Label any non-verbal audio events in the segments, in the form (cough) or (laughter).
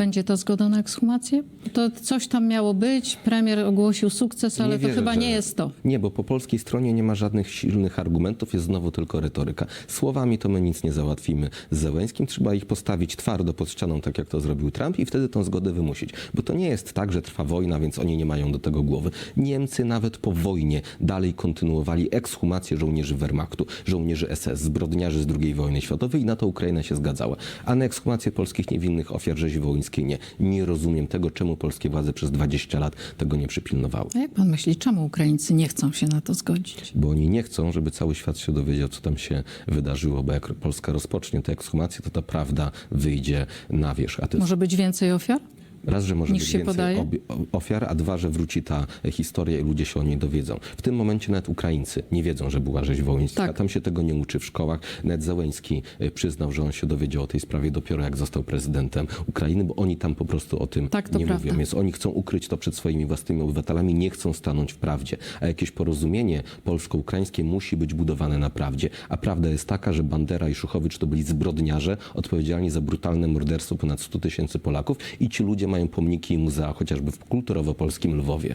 Będzie ta zgoda na ekshumację? To coś tam miało być, premier ogłosił sukces, ale to wierzę, chyba że- nie jest to. Nie, bo po polskiej stronie nie ma żadnych silnych argumentów, jest znowu tylko retoryka. Słowami to my nic nie załatwimy z Zełęskim, trzeba ich postawić twardo pod ścianą, tak jak to zrobił Trump i wtedy tą zgodę wymusić. Bo to nie jest tak, że trwa wojna, więc oni nie mają do tego głowy. Niemcy nawet po wojnie dalej kontynuowali ekshumację żołnierzy Wehrmachtu, żołnierzy SS, zbrodniarzy z II wojny światowej i na to Ukraina się zgadzała. A na ekshumację polskich niewinnych ofiar rzezi wołyńskiej nie. Nie rozumiem tego, czemu polskie władze przez 20 lat tego nie przypilnowały. A jak pan myśli, czemu Ukraińcy nie chcą się na to zgodzić? bo oni nie chcą, żeby cały świat się dowiedział, co tam się wydarzyło, bo jak Polska rozpocznie tę ekshumację, to ta prawda wyjdzie na wierzch. Może być więcej ofiar? Raz, że może niż być się więcej podaje? obie- ofiar, a dwa, że wróci ta historia i ludzie się o niej dowiedzą. W tym momencie nawet Ukraińcy nie wiedzą, że była rzeź wołyńska. Tak. Tam się tego nie uczy w szkołach. Nawet Załęski e, przyznał, że on się dowiedział o tej sprawie dopiero jak został prezydentem Ukrainy, bo oni tam po prostu o tym Tak, to nie prawda. mówią. Więc oni chcą ukryć to przed swoimi własnymi obywatelami, nie chcą stanąć w prawdzie. A jakieś porozumienie polsko-ukraińskie musi być budowane na prawdzie. A prawda jest taka, że Bandera i Szuchowicz to byli zbrodniarze odpowiedzialni za brutalne morderstwo ponad 100 tysięcy Polaków i ci ludzie mają pomniki i muzea, chociażby w kulturowo-polskim Lwowie.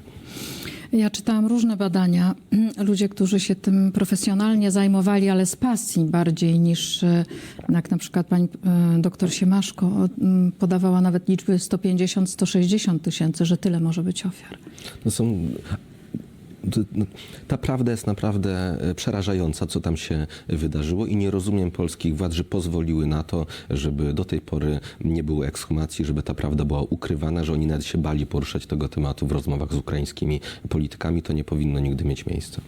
Ja czytałam różne badania. (clears throat) Ludzie, którzy się tym profesjonalnie zajmowali, ale z pasji bardziej niż e, jak na przykład pani e, doktor Siemaszko podawała nawet liczby 150-160 tysięcy, że tyle może być ofiar. To są. Ta prawda jest naprawdę e, przerażająca, co tam się wydarzyło i nie rozumiem polskich władz, że pozwoliły na to, żeby do tej pory nie było ekshumacji, żeby ta prawda była ukrywana, że oni nawet się bali poruszać tego tematu w rozmowach z ukraińskimi politykami. To nie powinno nigdy mieć miejsca.